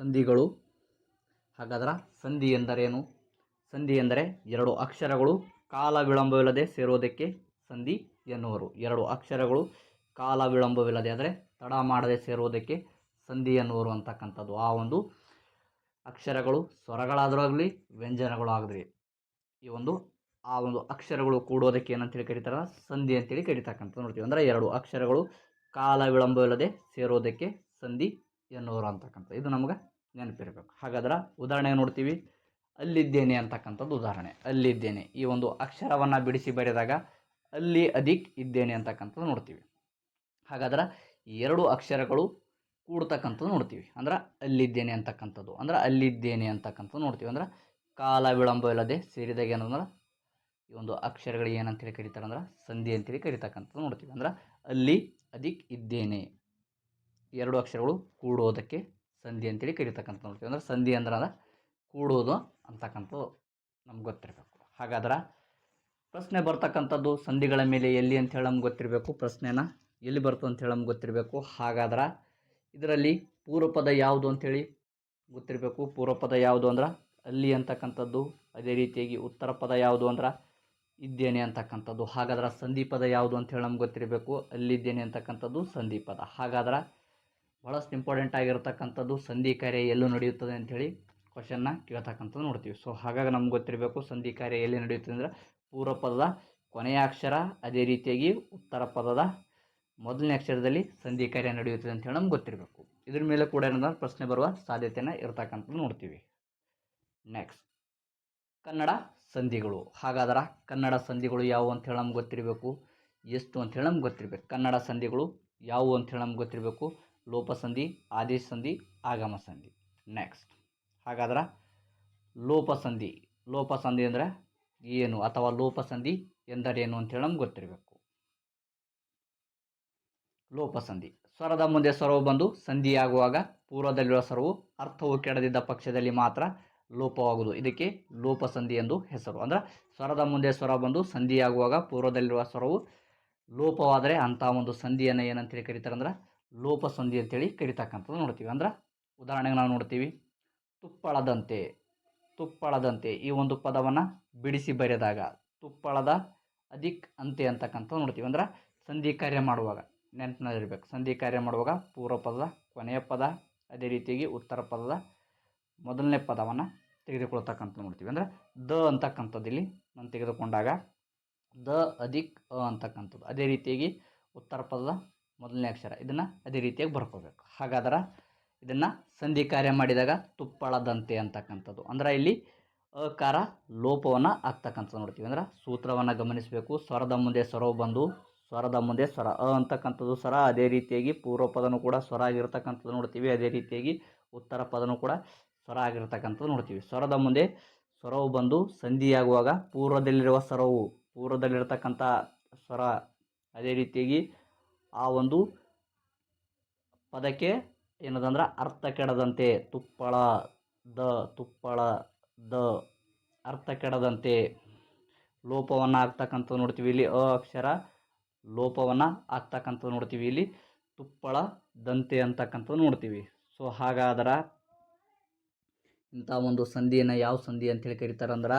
ಸಂಧಿಗಳು. ಹಾಗಾದ್ರೆ ಸಂಧಿ ಎಂದರೇನು? ಸಂಧಿ ಎಂದರೆ ಎರಡು ಅಕ್ಷರಗಳು ಕಾಲ ವಿಳಂಬವಿಲ್ಲದೆ ಸೇರೋದಕ್ಕೆ ಸಂಧಿ ಎನ್ನುವರು. ಎರಡು ಅಕ್ಷರಗಳು ಕಾಲ ವಿಳಂಬವಿಲ್ಲದೆ ಅಂದರೆ ತಡ ಮಾಡದೆ ಸೇರುವುದಕ್ಕೆ ಸಂಧಿ ಎನ್ನುವರು ಅಂತಕ್ಕಂಥದ್ದು. ಆ ಒಂದು ಅಕ್ಷರಗಳು ಸ್ವರಗಳಾದರೂ ಆಗಲಿ, ವ್ಯಂಜನಗಳು ಆಗಲಿ, ಈ ಒಂದು, ಆ ಒಂದು ಅಕ್ಷರಗಳು ಕೂಡೋದಕ್ಕೆ ಏನಂತೇಳಿ ಕರೀತಾರೆ ಸಂಧಿ ಅಂತೇಳಿ ಕರೀತಕ್ಕಂಥದ್ದು ನೋಡ್ತೀವಿ. ಅಂದರೆ ಎರಡು ಅಕ್ಷರಗಳು ಕಾಲ ವಿಳಂಬವಿಲ್ಲದೆ ಸೇರೋದಕ್ಕೆ ಸಂಧಿ ಎನ್ನುವರು ಅಂತಕ್ಕಂಥ, ಇದು ನಮ್ಗೆ ನೆನಪಿರಬೇಕು. ಹಾಗಾದ್ರೆ ಉದಾಹರಣೆ ನೋಡ್ತೀವಿ, ಅಲ್ಲಿದ್ದೇನೆ ಅಂತಕ್ಕಂಥದ್ದು ಉದಾಹರಣೆ. ಅಲ್ಲಿದ್ದೇನೆ. ಈ ಒಂದು ಅಕ್ಷರವನ್ನು ಬಿಡಿಸಿ ಬರೆದಾಗ ಅಲ್ಲಿ ಅದಿಕ್ ಇದ್ದೇನೆ ಅಂತಕ್ಕಂಥದ್ದು ನೋಡ್ತೀವಿ. ಹಾಗಾದ್ರೆ ಎರಡು ಅಕ್ಷರಗಳು ಕೂಡ್ತಕ್ಕಂಥದ್ದು ನೋಡ್ತೀವಿ. ಅಂದ್ರೆ ಅಲ್ಲಿದ್ದೇನೆ ಅಂತಕ್ಕಂಥದ್ದು, ಅಂದ್ರೆ ಅಲ್ಲಿದ್ದೇನೆ ಅಂತಕ್ಕಂಥದ್ದು ನೋಡ್ತೀವಿ. ಅಂದ್ರೆ ಕಾಲ ವಿಳಂಬ ಇಲ್ಲದೆ ಸೇರಿದಾಗ ಏನಂದ್ರೆ ಈ ಒಂದು ಅಕ್ಷರಗಳು ಏನಂತೇಳಿ ಕರೀತಾರೆ ಅಂದ್ರೆ, ಸಂಧಿ ಅಂತೇಳಿ ಕರಿತಕ್ಕಂಥದ್ದು ನೋಡ್ತೀವಿ. ಅಂದ್ರೆ ಅಲ್ಲಿ ಅದಿಕ್ ಇದ್ದೇನೆ. ಎರಡು ಅಕ್ಷರಗಳು ಕೂಡೋದಕ್ಕೆ ಸಂಧಿ ಅಂತೇಳಿ ಕರಿತಕ್ಕಂಥ ನೋಡ್ತೀವಿ. ಅಂದ್ರೆ ಸಂಧಿ ಅಂದ್ರೆ ಅದು ಕೂಡೋದು ಅಂತಕ್ಕಂಥದ್ದು ನಮ್ಗೆ ಗೊತ್ತಿರಬೇಕು. ಹಾಗಾದ್ರೆ ಪ್ರಶ್ನೆ ಬರ್ತಕ್ಕಂಥದ್ದು ಸಂಧಿಗಳ ಮೇಲೆ ಎಲ್ಲಿ ಅಂತ ಹೇಳಿ ನಮ್ಗೆ ಗೊತ್ತಿರಬೇಕು. ಪ್ರಶ್ನೆನ ಎಲ್ಲಿ ಬರ್ತು ಅಂತ ಹೇಳಿ ನಮ್ಗೆ ಗೊತ್ತಿರಬೇಕು. ಹಾಗಾದ್ರೆ ಇದರಲ್ಲಿ ಪೂರ್ವಪದ ಯಾವುದು ಅಂಥೇಳಿ ಗೊತ್ತಿರಬೇಕು. ಪೂರ್ವಪದ ಯಾವುದು ಅಂದ್ರೆ ಅಲ್ಲಿ ಅಂತಕ್ಕಂಥದ್ದು, ಅದೇ ರೀತಿಯಾಗಿ ಉತ್ತರ ಪದ ಯಾವುದು ಅಂದ್ರೆ ಇದ್ದೇನೆ ಅಂತಕ್ಕಂಥದ್ದು. ಹಾಗಾದ್ರೆ ಸಂಧಿ ಪದ ಯಾವುದು ಅಂತ ಹೇಳಿ ನಮ್ಗೆ ಗೊತ್ತಿರಬೇಕು. ಅಲ್ಲಿದ್ದೇನೆ ಅಂತಕ್ಕಂಥದ್ದು ಸಂಧಿ ಪದ. ಹಾಗಾದ್ರೆ ಭಾಳಷ್ಟು ಇಂಪಾರ್ಟೆಂಟ್ ಆಗಿರತಕ್ಕಂಥದ್ದು ಸಂಧಿ ಕಾರ್ಯ ಎಲ್ಲೂ ನಡೆಯುತ್ತದೆ ಅಂಥೇಳಿ ಕ್ವಶನ್ನ ಕೇಳ್ತಕ್ಕಂಥದ್ದು ನೋಡ್ತೀವಿ. ಸೊ ಹಾಗಾಗಿ ನಮ್ಗೆ ಗೊತ್ತಿರಬೇಕು ಸಂಧಿ ಕಾರ್ಯ ಎಲ್ಲಿ ನಡೆಯುತ್ತದೆ ಅಂದರೆ ಪೂರ್ವ ಪದದ ಕೊನೆಯ ಅಕ್ಷರ ಅದೇ ರೀತಿಯಾಗಿ ಉತ್ತರ ಪದದ ಮೊದಲನೇ ಅಕ್ಷರದಲ್ಲಿ ಸಂಧಿ ಕಾರ್ಯ ನಡೆಯುತ್ತದೆ ಅಂತ ಹೇಳಿ ನಮ್ಗೆ ಗೊತ್ತಿರಬೇಕು. ಇದ್ರ ಮೇಲೆ ಕೂಡ ಏನಂದ್ರೆ ಪ್ರಶ್ನೆ ಬರುವ ಸಾಧ್ಯತೆನ ಇರತಕ್ಕಂಥದ್ದು ನೋಡ್ತೀವಿ. ನೆಕ್ಸ್ಟ್ ಕನ್ನಡ ಸಂಧಿಗಳು. ಹಾಗಾದ್ರೆ ಕನ್ನಡ ಸಂಧಿಗಳು ಯಾವುವು ಅಂತ ಹೇಳಿ ನಮ್ಗೆ ಗೊತ್ತಿರಬೇಕು? ಎಷ್ಟು ಅಂತ ಹೇಳಿ ನಮ್ಗೆ ಗೊತ್ತಿರಬೇಕು. ಕನ್ನಡ ಸಂಧಿಗಳು ಯಾವುವು ಅಂತ ಹೇಳಿ ನಮ್ಗೆ ಗೊತ್ತಿರಬೇಕು? ಲೋಪಸಂಧಿ ಆದೇಶ ಸಂಧಿ ಆಗಮ ಸಂಧಿ ನೆಕ್ಸ್ಟ್ ಹಾಗಾದ್ರೆ ಲೋಪಸಂಧಿ ಲೋಪಸಂಧಿ ಅಂದರೆ ಏನು ಅಥವಾ ಲೋಪಸಂಧಿ ಎಂದರೇನು ಅಂತೇಳಿ ನಮ್ಗೆ ಗೊತ್ತಿರಬೇಕು. ಲೋಪಸಂಧಿ. ಸ್ವರದ ಮುಂದೆ ಸ್ವರವು ಬಂದು ಸಂಧಿಯಾಗುವಾಗ ಪೂರ್ವದಲ್ಲಿರುವ ಸ್ವರವು ಅರ್ಥವು ಕೆಡದಿದ್ದ ಪಕ್ಷದಲ್ಲಿ ಮಾತ್ರ ಲೋಪವಾಗುವುದು. ಇದಕ್ಕೆ ಲೋಪಸಂಧಿ ಎಂದು ಹೆಸರು. ಅಂದ್ರೆ ಸ್ವರದ ಮುಂದೆ ಸ್ವರ ಬಂದು ಸಂಧಿಯಾಗುವಾಗ ಪೂರ್ವದಲ್ಲಿರುವ ಸ್ವರವು ಲೋಪವಾದರೆ ಅಂಥ ಒಂದು ಸಂಧಿಯನ್ನು ಏನಂತೇಳಿ ಕರೀತಾರೆ ಅಂದ್ರೆ ಲೋಪಸಂಧಿ ಅಂತೇಳಿ ಕರಿತಕ್ಕಂಥದ್ದು ನೋಡ್ತೀವಿ. ಅಂದ್ರೆ ಉದಾಹರಣೆಗೆ ನಾವು ನೋಡ್ತೀವಿ. ತುಪ್ಪಳದಂತೆ ತುಪ್ಪಳದಂತೆ ಈ ಒಂದು ಪದವನ್ನು ಬಿಡಿಸಿ ಬರೆದಾಗ ತುಪ್ಪಳದ ಅಧಿಕ್ ಅಂತೆ ಅಂತಕ್ಕಂಥದ್ದು ನೋಡ್ತೀವಿ. ಅಂದ್ರೆ ಸಂಧಿ ಕಾರ್ಯ ಮಾಡುವಾಗ ನೆನಪಿನಲ್ಲಿರಬೇಕು. ಸಂಧಿ ಕಾರ್ಯ ಮಾಡುವಾಗ ಪೂರ್ವ ಪದದ, ಕೊನೆಯ ಪದ, ಅದೇ ರೀತಿಯಾಗಿ ಉತ್ತರ ಪದದ ಮೊದಲನೇ ಪದವನ್ನು ತೆಗೆದುಕೊಳ್ತಕ್ಕಂಥ ನೋಡ್ತೀವಿ. ಅಂದರೆ ದ ಅಂತಕ್ಕಂಥದ್ದು ಇಲ್ಲಿ ನಾನು ತೆಗೆದುಕೊಂಡಾಗ ದ ಅಧಿಕ್ ಅ ಅಂತಕ್ಕಂಥದ್ದು. ಅದೇ ರೀತಿಯಾಗಿ ಉತ್ತರ ಪದದ ಮೊದಲನೇ ಅಕ್ಷರ. ಇದನ್ನು ಅದೇ ರೀತಿಯಾಗಿ ಬರ್ಕೋಬೇಕು. ಹಾಗಾದ್ರೆ ಇದನ್ನು ಸಂಧಿ ಕಾರ್ಯ ಮಾಡಿದಾಗ ತುಪ್ಪಳದಂತೆ ಅಂತಕ್ಕಂಥದ್ದು. ಅಂದ್ರೆ ಇಲ್ಲಿ ಅಕಾರ ಲೋಪವನ್ನು ಆಗ್ತಕ್ಕಂಥದ್ದು ನೋಡ್ತೀವಿ. ಅಂದ್ರೆ ಸೂತ್ರವನ್ನು ಗಮನಿಸಬೇಕು. ಸ್ವರದ ಮುಂದೆ ಸ್ವರವು ಬಂದು ಸ್ವರದ ಮುಂದೆ ಸ್ವರ. ಅ ಅಂತಕ್ಕಂಥದ್ದು ಸ್ವರ ಅದೇ ರೀತಿಯಾಗಿ ಪೂರ್ವ ಪದನೂ ಕೂಡ ಸ್ವರ ಆಗಿರ್ತಕ್ಕಂಥದ್ದು ನೋಡ್ತೀವಿ. ಅದೇ ರೀತಿಯಾಗಿ ಉತ್ತರ ಪದನೂ ಕೂಡ ಸ್ವರ ಆಗಿರ್ತಕ್ಕಂಥದ್ದು ನೋಡ್ತೀವಿ. ಸ್ವರದ ಮುಂದೆ ಸ್ವರವು ಬಂದು ಸಂಧಿಯಾಗುವಾಗ ಪೂರ್ವದಲ್ಲಿರುವ ಸ್ವರವು, ಪೂರ್ವದಲ್ಲಿರ್ತಕ್ಕಂಥ ಸ್ವರ ಅದೇ ರೀತಿಯಾಗಿ ಆ ಒಂದು ಪದಕ್ಕೆ ಏನದಂದ್ರೆ ಅರ್ಥ ಕೆಡದಂತೆ ತುಪ್ಪಳ ದ ತುಪ್ಪಳ ದ, ಅರ್ಥ ಕೆಡದಂತೆ. ಲೋಪವನ್ನು ಆಗ್ತಕ್ಕಂಥದ್ದು ನೋಡ್ತೀವಿ ಇಲ್ಲಿ ಅ ಅಕ್ಷರ, ಲೋಪವನ್ನು ಆಗ್ತಕ್ಕಂಥದ್ದು ನೋಡ್ತೀವಿ ಇಲ್ಲಿ. ತುಪ್ಪಳ ದಂತೆ ಅಂತಕ್ಕಂಥದ್ದು ನೋಡ್ತೀವಿ. ಸೊ ಹಾಗಾದ್ರೆ ಇಂಥ ಒಂದು ಸಂಧಿಯನ್ನು ಯಾವ ಸಂಧಿ ಅಂತೇಳಿ ಕರೀತಾರಂದ್ರೆ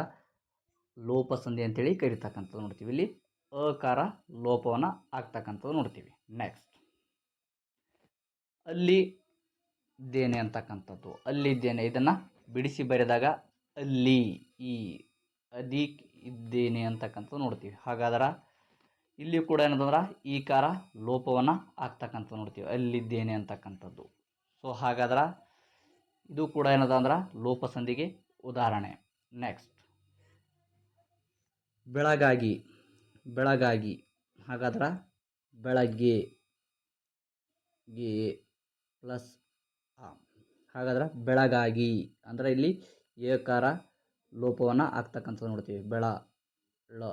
ಲೋಪ ಸಂಧಿ ಅಂತೇಳಿ ಕರಿತಕ್ಕಂಥದ್ದು ನೋಡ್ತೀವಿ ಇಲ್ಲಿ. ಅಕಾರ ಲೋಪವನ್ನು ಆಗ್ತಕ್ಕಂಥದ್ದು ನೋಡ್ತೀವಿ. ನೆಕ್ಸ್ಟ್ ಅಲ್ಲಿ ಇದ್ದೇನೆ ಅಂತಕ್ಕಂಥದ್ದು. ಅಲ್ಲಿದ್ದೇನೆ ಇದನ್ನು ಬಿಡಿಸಿ ಬರೆದಾಗ ಅಲ್ಲಿ, ಈ ಅದೀಕ್ ಇದ್ದೇನೆ ಅಂತಕ್ಕಂಥದ್ದು ನೋಡ್ತೀವಿ. ಹಾಗಾದ್ರೆ ಇಲ್ಲಿ ಕೂಡ ಏನದಂದ್ರೆ ಈ ಕಾರ ಲೋಪವನ್ನು ಆಗ್ತಕ್ಕಂಥದ್ದು ನೋಡ್ತೀವಿ. ಅಲ್ಲಿದ್ದೇನೆ ಅಂತಕ್ಕಂಥದ್ದು. ಸೊ ಹಾಗಾದ್ರೆ ಇದು ಕೂಡ ಏನದ ಅಂದ್ರೆ ಲೋಪಸಂಧಿಗೆ ಉದಾಹರಣೆ. ನೆಕ್ಸ್ಟ್ ಬೆಳಗಾಗಿ. ಬೆಳಗಾಗಿ, ಹಾಗಾದ್ರೆ ಬೆಳಗ್ಗೆ ಗೆ ಪ್ಲಸ್ ಆ, ಹಾಗಾದ್ರೆ ಬೆಳಗಾಗಿ ಅಂದ್ರೆ ಇಲ್ಲಿ ಏಕಾರ ಲೋಪವನ್ನು ಆಗ್ತಕ್ಕಂಥದ್ದು ನೋಡ್ತೀವಿ. ಬೆಳ, ಳ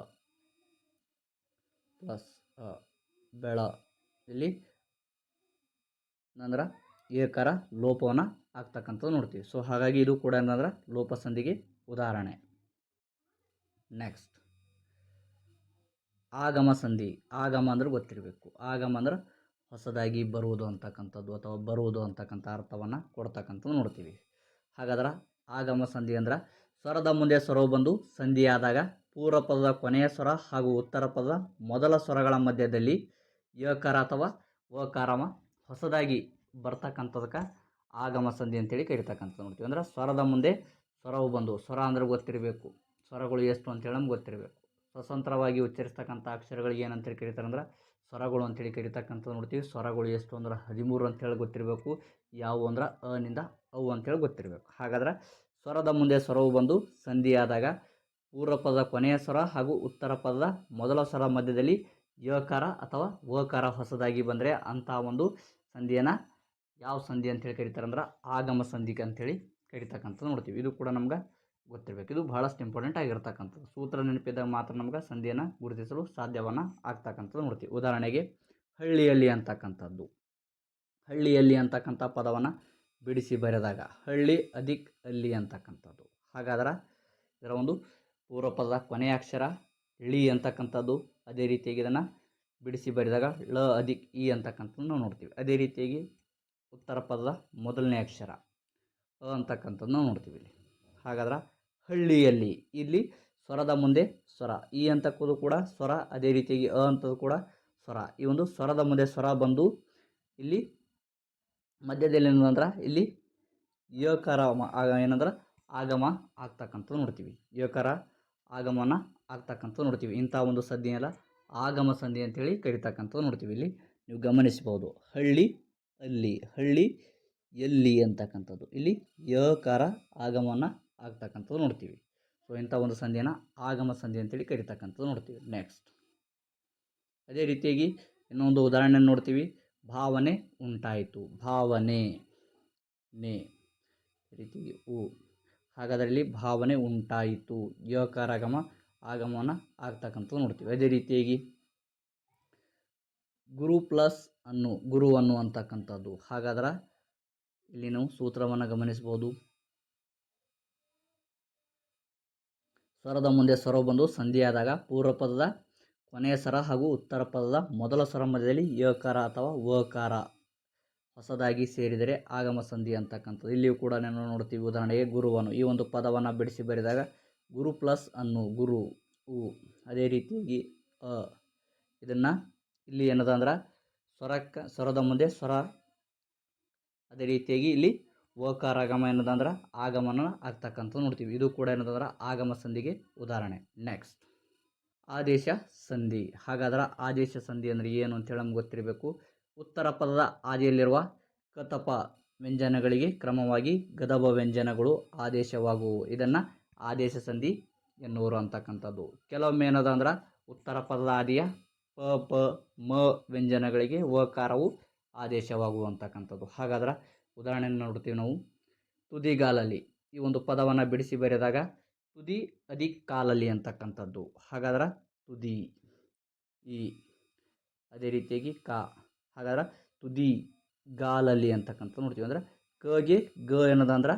ಪ್ಲಸ್ ಅ, ಬೆಳ. ಇಲ್ಲಿ ಅಂದ್ರೆ ಏಕಾರ ಲೋಪವನ್ನು ಆಗ್ತಕ್ಕಂಥದ್ದು ನೋಡ್ತೀವಿ. ಸೊ ಹಾಗಾಗಿ ಇದು ಕೂಡ ಏನಂದ್ರೆ ಲೋಪಸಂಧಿಗೆ ಉದಾಹರಣೆ. ನೆಕ್ಸ್ಟ್ ಆಗಮ ಸಂಧಿ, ಆಗಮ ಅಂದ್ರೆ ಗೊತ್ತಿರಬೇಕು. ಆಗಮ ಅಂದ್ರೆ ಹೊಸದಾಗಿ ಬರುವುದು ಅಂತಕ್ಕಂಥದ್ದು ಅಥವಾ ಬರುವುದು ಅಂತಕ್ಕಂಥ ಅರ್ಥವನ್ನು ಕೊಡ್ತಕ್ಕಂಥದ್ದು ನೋಡ್ತೀವಿ. ಹಾಗಾದ್ರೆ ಆಗಮ ಸಂಧಿ ಅಂದ್ರೆ ಸ್ವರದ ಮುಂದೆ ಸ್ವರವು ಬಂದು ಸಂಧಿಯಾದಾಗ ಪೂರ್ವ ಪದದ ಕೊನೆಯ ಸ್ವರ ಹಾಗೂ ಉತ್ತರ ಪದದ ಮೊದಲ ಸ್ವರಗಳ ಮಧ್ಯದಲ್ಲಿ ಯಕಾರ ಅಥವಾ ಓಕಾರಮ ಹೊಸದಾಗಿ ಬರ್ತಕ್ಕಂಥದಕ್ಕೆ ಆಗಮ ಸಂಧಿ ಅಂತೇಳಿ ಕರಿತಕ್ಕಂಥದ್ದು ನೋಡ್ತೀವಿ. ಅಂದ್ರೆ ಸ್ವರದ ಮುಂದೆ ಸ್ವರವು ಬಂದು ಸ್ವರ ಅಂದ್ರೆ ಗೊತ್ತಿರಬೇಕು. ಸ್ವರಗಳು ಎಷ್ಟು ಅಂತೇಳಿ ನಮ್ಗೆ ಗೊತ್ತಿರಬೇಕು. ಸ್ವತಂತ್ರವಾಗಿ ಉಚ್ಚರಿಸ್ತಕ್ಕಂಥ ಅಕ್ಷರಗಳಿಗೆ ಏನಂತೇಳಿ ಕರೀತಾರೆ ಅಂದ್ರೆ ಸ್ವರಗಳು ಅಂತೇಳಿ ಕರಿತಕ್ಕಂಥದ್ದು ನೋಡ್ತೀವಿ. ಸ್ವರಗಳು ಎಷ್ಟು ಅಂದ್ರೆ ಹದಿಮೂರು ಅಂತೇಳಿ ಗೊತ್ತಿರಬೇಕು. ಯಾವುವು ಅಂದ್ರೆ ಅನಿಂದ ಅವು ಅಂತೇಳಿ ಗೊತ್ತಿರಬೇಕು. ಹಾಗಾದ್ರೆ ಸ್ವರದ ಮುಂದೆ ಸ್ವರವು ಬಂದು ಸಂಧಿಯಾದಾಗ ಪೂರ್ವ ಪದದ ಕೊನೆಯ ಸ್ವರ ಹಾಗೂ ಉತ್ತರ ಪದದ ಮೊದಲ ಸ್ವರ ಮಧ್ಯದಲ್ಲಿ ಯಕಾರ ಅಥವಾ ಓಕಾರ ಹೊಸದಾಗಿ ಬಂದರೆ ಅಂಥ ಒಂದು ಸಂಧಿಯನ್ನು ಯಾವ ಸಂಧಿ ಅಂತೇಳಿ ಕರೀತಾರೆ ಅಂದ್ರೆ ಆಗಮ ಸಂಧಿ ಅಂತೇಳಿ ಕರಿತಕ್ಕಂಥದ್ದು ನೋಡ್ತೀವಿ. ಇದು ಕೂಡ ನಮ್ಗೆ ಗೊತ್ತಿರಬೇಕು ಇದು ಭಾಳಷ್ಟು ಇಂಪಾರ್ಟೆಂಟ್ ಆಗಿರ್ತಕ್ಕಂಥದ್ದು. ಸೂತ್ರ ನೆನಪಿದಾಗ ಮಾತ್ರ ನಮ್ಗೆ ಸಂಧಿಯನ್ನು ಗುರುತಿಸಲು ಸಾಧ್ಯವನ್ನು ಆಗ್ತಕ್ಕಂಥದ್ದು ನೋಡ್ತೀವಿ. ಉದಾಹರಣೆಗೆ ಹಳ್ಳಿಯಲ್ಲಿ ಅಂತಕ್ಕಂಥದ್ದು. ಹಳ್ಳಿಯಲ್ಲಿ ಅಂತಕ್ಕಂಥ ಪದವನ್ನು ಬಿಡಿಸಿ ಬರೆದಾಗ ಹಳ್ಳಿ ಅಧಿಕ್ ಅಲ್ಲಿ ಅಂತಕ್ಕಂಥದ್ದು. ಹಾಗಾದ್ರೆ ಇದರ ಒಂದು ಪೂರ್ವ ಪದದ ಕೊನೆಯ ಅಕ್ಷರ ಳಿ ಅಂತಕ್ಕಂಥದ್ದು. ಅದೇ ರೀತಿಯಾಗಿ ಇದನ್ನು ಬಿಡಿಸಿ ಬರೆದಾಗ ಳ ಅಧಿಕ್ ಇ ಅಂತಕ್ಕಂಥದ್ದು ನಾವು ನೋಡ್ತೀವಿ. ಅದೇ ರೀತಿಯಾಗಿ ಉತ್ತರ ಪದದ ಮೊದಲನೇ ಅಕ್ಷರ ಅ ಅಂತಕ್ಕಂಥದ್ದು ನಾವು ನೋಡ್ತೀವಿ ಇಲ್ಲಿ. ಹಾಗಾದ್ರೆ ಹಳ್ಳಿಯಲ್ಲಿ. ಇಲ್ಲಿ ಸ್ವರದ ಮುಂದೆ ಸ್ವರ, ಈ ಅಂತಕ್ಕೂ ಕೂಡ ಸ್ವರ, ಅದೇ ರೀತಿಯಾಗಿ ಅ ಅಂತದ್ದು ಕೂಡ ಸ್ವರ. ಈ ಒಂದು ಸ್ವರದ ಮುಂದೆ ಸ್ವರ ಬಂದು ಇಲ್ಲಿ ಮಧ್ಯದಲ್ಲಿ ಏನಂದ್ರೆ ಇಲ್ಲಿ ಯಕಾರ ಆಗ ಏನಂದ್ರೆ ಆಗಮ ಆಗ್ತಕ್ಕಂಥದ್ದು ನೋಡ್ತೀವಿ. ಯಕಾರ ಆಗಮನ ಆಗ್ತಕ್ಕಂಥದ್ದು ನೋಡ್ತೀವಿ. ಇಂಥ ಒಂದು ಸಂಧಿಯೆಲ್ಲ ಆಗಮ ಸಂಧಿ ಅಂತೇಳಿ ಕರಿತಕ್ಕಂಥದ್ದು ನೋಡ್ತೀವಿ ಇಲ್ಲಿ. ನೀವು ಗಮನಿಸ್ಬೋದು ಹಳ್ಳಿ, ಅಲ್ಲಿ, ಹಳ್ಳಿ, ಎಲ್ಲಿ ಅಂತಕ್ಕಂಥದ್ದು. ಇಲ್ಲಿ ಯಕಾರ ಆಗಮನ ಆಗ್ತಕ್ಕಂಥದ್ದು ನೋಡ್ತೀವಿ. ಸೊ ಇಂಥ ಒಂದು ಸಂಧಿಯನ್ನು ಆಗಮ ಸಂಧಿ ಅಂತೇಳಿ ಕರಿತಕ್ಕಂಥದ್ದು ನೋಡ್ತೀವಿ. ನೆಕ್ಸ್ಟ್ ಅದೇ ರೀತಿಯಾಗಿ ಇನ್ನೊಂದು ಉದಾಹರಣೆ ನೋಡ್ತೀವಿ. ಭಾವನೆ ಉಂಟಾಯಿತು. ಭಾವನೆ ನೇ. ರೀತಿಯಾಗಿ ಉ. ಹಾಗಾದ್ರಲ್ಲಿ ಭಾವನೆ ಉಂಟಾಯಿತು. ಯೋಕಾರಾಗಮ ಆಗಮ ಆಗಮನ ಆಗ್ತಕ್ಕಂಥದ್ದು ನೋಡ್ತೀವಿ. ಅದೇ ರೀತಿಯಾಗಿ ಗುರು ಪ್ಲಸ್ ಅನ್ನು, ಗುರು ಅನ್ನು ಅಂತಕ್ಕಂಥದ್ದು. ಹಾಗಾದ್ರೆ ಇಲ್ಲಿ ನಾವು ಸೂತ್ರವನ್ನು ಗಮನಿಸ್ಬೋದು. ಸ್ವರದ ಮುಂದೆ ಸ್ವರ ಬಂದು ಸಂಧಿಯಾದಾಗ ಪೂರ್ವ ಪದದ ಕೊನೆಯ ಸ್ವರ ಹಾಗೂ ಉತ್ತರ ಪದದ ಮೊದಲ ಸ್ವರ ಮಧ್ಯದಲ್ಲಿ ಯಕಾರ ಅಥವಾ ವಕಾರ ಹೊಸದಾಗಿ ಸೇರಿದರೆ ಆಗಮ ಸಂಧಿ ಅಂತಕ್ಕಂಥದ್ದು. ಇಲ್ಲಿಯೂ ಕೂಡ ನಾನು ನೋಡ್ತೀವಿ ಉದಾಹರಣೆಗೆ ಗುರುವನ್ನು ಈ ಒಂದು ಪದವನ್ನು ಬಿಡಿಸಿ ಬರೆದಾಗ ಗುರು ಪ್ಲಸ್ ಅನ್ನು ಗುರು ಉ. ಅದೇ ರೀತಿಯಾಗಿ ಅ. ಇದನ್ನು ಇಲ್ಲಿ ಏನದ ಅಂದ್ರೆ ಸ್ವರಕ್ಕೆ, ಸ್ವರದ ಮುಂದೆ ಸ್ವರ. ಅದೇ ರೀತಿಯಾಗಿ ಇಲ್ಲಿ ಓಕಾರ ಆಗಮ ಏನದಂದ್ರೆ ಆಗಮನ ಆಗ್ತಕ್ಕಂಥ ನೋಡ್ತೀವಿ. ಇದು ಕೂಡ ಏನದಂದ್ರೆ ಆಗಮ ಸಂಧಿಗೆ ಉದಾಹರಣೆ. ನೆಕ್ಸ್ಟ್ ಆದೇಶ ಸಂಧಿ. ಹಾಗಾದ್ರೆ ಆದೇಶ ಸಂಧಿ ಅಂದರೆ ಏನು ಅಂತೇಳಿ ನಮ್ಗೆ ಗೊತ್ತಿರಬೇಕು. ಉತ್ತರ ಪದದ ಆದಿಯಲ್ಲಿರುವ ಕತಪ ವ್ಯಂಜನಗಳಿಗೆ ಕ್ರಮವಾಗಿ ಗದಬ ವ್ಯಂಜನಗಳು ಆದೇಶವಾಗುವು. ಇದನ್ನು ಆದೇಶ ಸಂಧಿ ಎನ್ನುವರು ಅಂತಕ್ಕಂಥದ್ದು. ಕೆಲವೊಮ್ಮೆ ಏನದ ಅಂದ್ರೆ ಉತ್ತರ ಪದದ ಆದಿಯ ಪ ಪ, ಮ ವ್ಯಂಜನಗಳಿಗೆ ಓಕಾರವು ಆದೇಶವಾಗುವಂತಕ್ಕಂಥದ್ದು ಹಾಗಾದ್ರೆ ಉದಾಹರಣೆ ನೋಡ್ತೀವಿ ನಾವು. ತುದಿಗಾಲಲ್ಲಿ ಈ ಒಂದು ಪದವನ್ನು ಬಿಡಿಸಿ ಬರೆದಾಗ, ತುದಿ ಅದಿ ಕಾಲಲ್ಲಿ ಅಂತಕ್ಕಂಥದ್ದು. ಹಾಗಾದ್ರೆ ತುದಿ. ಈ ಅದೇ ರೀತಿಯಾಗಿ ಕ. ಹಾಗಾದ್ರೆ ತುದಿ ಗಾಲಲ್ಲಿ ಅಂತಕ್ಕಂಥ ನೋಡ್ತೀವಿ. ಅಂದ್ರೆ ಕಗೆ ಗ ಏನದ ಅಂದ್ರೆ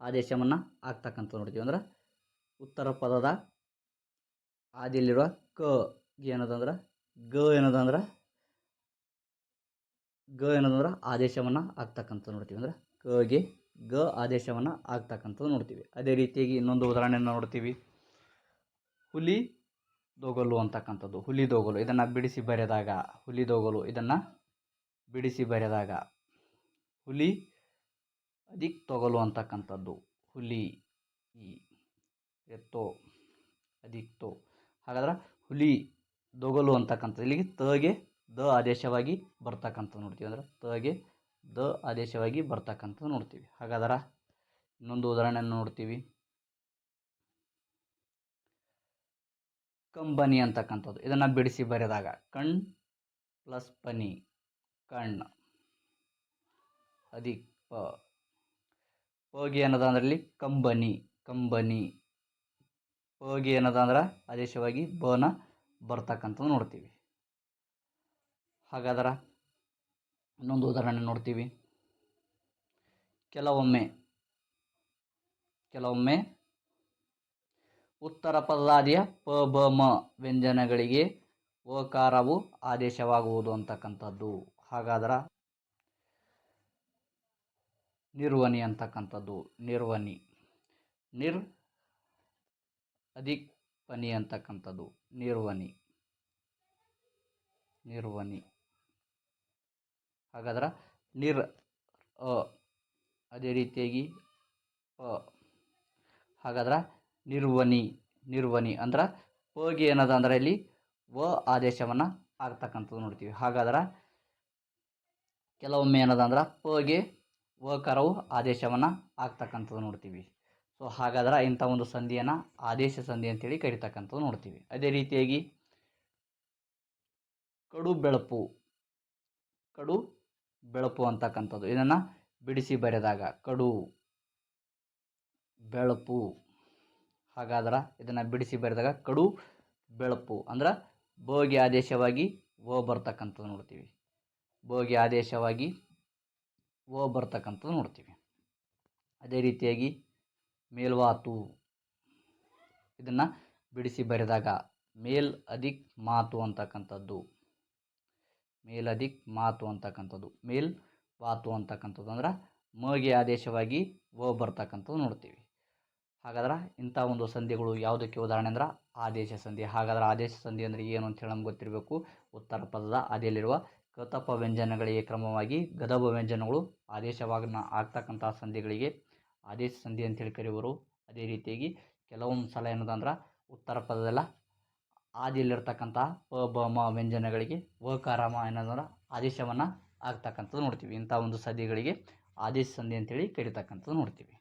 ಆದೇಶವನ್ನು ಆಗ್ತಕ್ಕಂಥ ನೋಡ್ತೀವಿ. ಅಂದ್ರೆ ಉತ್ತರ ಪದದ ಆದಿಯಲ್ಲಿರುವ ಕ ಏನದಂದ್ರೆ ಗ ಏನದಂದ್ರೆ ಗ ಏನದಂದ್ರೆ ಆದೇಶವನ್ನು ಆಗ್ತಕ್ಕಂಥ ನೋಡ್ತೀವಿ. ಅಂದ್ರೆ ಗೆ ಗ ಆದೇಶವನ್ನು ಆಗ್ತಕ್ಕಂಥದ್ದು ನೋಡ್ತೀವಿ. ಅದೇ ರೀತಿಯಾಗಿ ಇನ್ನೊಂದು ಉದಾಹರಣೆಯನ್ನು ನೋಡ್ತೀವಿ. ಹುಲಿ ದೋಗಲು ಅಂತಕ್ಕಂಥದ್ದು. ಹುಲಿ ದೋಗಲು. ಇದನ್ನು ಬಿಡಿಸಿ ಬರೆದಾಗ. ಹುಲಿ ದೋಗಲು. ಇದನ್ನು ಬಿಡಿಸಿ ಬರೆದಾಗ. ಹುಲಿ ಅದಿಕ್ ತೊಗಲು ಅಂತಕ್ಕಂಥದ್ದು. ಹುಲಿ ಈ ಎತ್ತೋ ಅದಿಕ್ತೋ ಹಾಗಾದ್ರೆ ಹುಲಿ ದೊಗಲು ಅಂತಕ್ಕಂಥದ್ದು. ಇಲ್ಲಿಗೆ ತಗೆ ದ ಆದೇಶವಾಗಿ ಬರ್ತಕ್ಕಂಥ ನೋಡ್ತೀವಿ ಅಂದ್ರೆ ತಗೆ ದ ಆದೇಶವಾಗಿ ಬರ್ತಕ್ಕಂಥದ್ದು ನೋಡ್ತೀವಿ. ಹಾಗಾದ್ರೆ ಇನ್ನೊಂದು ಉದಾಹರಣೆಯನ್ನು ನೋಡ್ತೀವಿ. ಕಂಬನಿ ಅಂತಕ್ಕಂಥದ್ದು. ಇದನ್ನು ಬಿಡಿಸಿ ಬರೆದಾಗ ಕಣ್ ಪ್ಲಸ್ ಪನಿ, ಕಣ್. ಅದಿ ಪ. ಪಗೆ ಏನದ ಕಂಬನಿ ಕಂಬನಿ. ಪಗೆ ಏನದ ಆದೇಶವಾಗಿ ಬನ ಬರ್ತಕ್ಕಂಥದ್ದು ನೋಡ್ತೀವಿ. ಹಾಗಾದ್ರೆ ಇನ್ನೊಂದು ಉದಾಹರಣೆ ನೋಡ್ತೀವಿ. ಕೆಲವೊಮ್ಮೆ ಕೆಲವೊಮ್ಮೆ ಉತ್ತರ ಪದಾದಿಯ ಪ, ಬ, ಮ ವ್ಯಂಜನಗಳಿಗೆ ಓಕಾರವು ಆದೇಶವಾಗುವುದು ಅಂತಕ್ಕಂಥದ್ದು. ಹಾಗಾದ್ರೆ ನಿರ್ವನಿ ಅಂತಕ್ಕಂಥದ್ದು. ನಿರ್ವನಿ, ನಿರ್ ಅಧಿಕ್ ಪನಿ ಅಂತಕ್ಕಂಥದ್ದು. ನಿರ್ವನಿ ನಿರ್ವನಿ. ಹಾಗಾದ್ರೆ ನಿರ್ ಅದೇ ರೀತಿಯಾಗಿ ಹಾಗಾದ್ರೆ ನಿರ್ವನಿ ನಿರ್ವನಿ ಅಂದ್ರೆ ಪಗೆ ಏನದ ಅಂದ್ರೆ ಇಲ್ಲಿ ವ ಆದೇಶವನ್ನು ಆಗ್ತಕ್ಕಂಥದ್ದು ನೋಡ್ತೀವಿ. ಹಾಗಾದ್ರೆ ಕೆಲವೊಮ್ಮೆ ಏನದ ಅಂದ್ರೆ ಪಗೆ ವಕರವು ಆದೇಶವನ್ನು ಆಗ್ತಕ್ಕಂಥದ್ದು ನೋಡ್ತೀವಿ. ಸೊ, ಹಾಗಾದ್ರೆ ಇಂಥ ಒಂದು ಸಂಧಿಯನ್ನು ಆದೇಶ ಸಂಧಿ ಅಂತೇಳಿ ಕರಿತಕ್ಕಂಥದ್ದು ನೋಡ್ತೀವಿ. ಅದೇ ರೀತಿಯಾಗಿ ಕಡು ಬೆಳಪು, ಕಡು ಬೆಳಪು ಅಂತಕ್ಕಂಥದ್ದು. ಇದನ್ನು ಬಿಡಿಸಿ ಬರೆದಾಗ ಕಡು, ಬೆಳಪು. ಹಾಗಾದ್ರೆ ಇದನ್ನು ಬಿಡಿಸಿ ಬರೆದಾಗ ಕಡು, ಬೆಳಪು. ಅಂದ್ರೆ ಬೋಗಿ ಆದೇಶವಾಗಿ ಓ ಬರ್ತಕ್ಕಂಥದ್ದು ನೋಡ್ತೀವಿ. ಬೋಗಿ ಆದೇಶವಾಗಿ ಓ ಬರ್ತಕ್ಕಂಥದ್ದು ನೋಡ್ತೀವಿ. ಅದೇ ರೀತಿಯಾಗಿ ಮೇಲ್ವಾತು. ಇದನ್ನು ಬಿಡಿಸಿ ಬರೆದಾಗ ಮೇಲ್ ಅಧಿಕ್ ಮಾತು ಅಂತಕ್ಕಂಥದ್ದು. ಮೇಲ್ ಅಧಿಕ್ ಮಾತು ಅಂತಕ್ಕಂಥದ್ದು, ಮೇಲ್ ವಾತು ಅಂತಕ್ಕಂಥದ್ದು ಅಂದ್ರೆ ಮಗೆ ಆದೇಶವಾಗಿ ವ ಬರ್ತಕ್ಕಂಥದ್ದು ನೋಡ್ತೀವಿ. ಹಾಗಾದ್ರೆ ಇಂಥ ಒಂದು ಸಂಧಿಗಳು ಯಾವುದಕ್ಕೆ ಉದಾಹರಣೆ ಅಂದ್ರೆ ಆದೇಶ ಸಂಧಿ. ಹಾಗಾದ್ರೆ ಆದೇಶ ಸಂಧಿ ಅಂದರೆ ಏನು ಅಂತ ಹೇಳಿ ನಮ್ಗೆ ಗೊತ್ತಿರಬೇಕು. ಉತ್ತರ ಪದದ ಆದಿಯಲ್ಲಿರುವ ಕೃತಪ ವ್ಯಂಜನಗಳಿಗೆ ಕ್ರಮವಾಗಿ ಗದಬ ವ್ಯಂಜನಗಳು ಆದೇಶವಾಗಿ ಆಗ್ತಕ್ಕಂಥ ಸಂಧಿಗಳಿಗೆ ಆದೇಶ ಸಂಧಿ ಅಂತೇಳಿ ಕರೆಯುವರು ಅದೇ ರೀತಿಯಾಗಿ ಕೆಲವೊಂದು ಸಲ ಏನದಂದ್ರೆ ಉತ್ತರ ಪದದಲ್ಲ ಆದಿಯಲ್ಲಿರ್ತಕ್ಕಂಥ ಪ ಬ ಮ ವ್ಯಂಜನಗಳಿಗೆ ವಕಾರ ಮ ಏನಂದ್ರೆ ಆದೇಶವನ್ನು ಆಗ್ತಕ್ಕಂಥದ್ದು ನೋಡ್ತೀವಿ. ಇಂಥ ಒಂದು ಸಂಧಿಗಳಿಗೆ ಆದೇಶ ಸಂಧಿ ಅಂತೇಳಿ ಕರಿತಕ್ಕಂಥದ್ದು ನೋಡ್ತೀವಿ.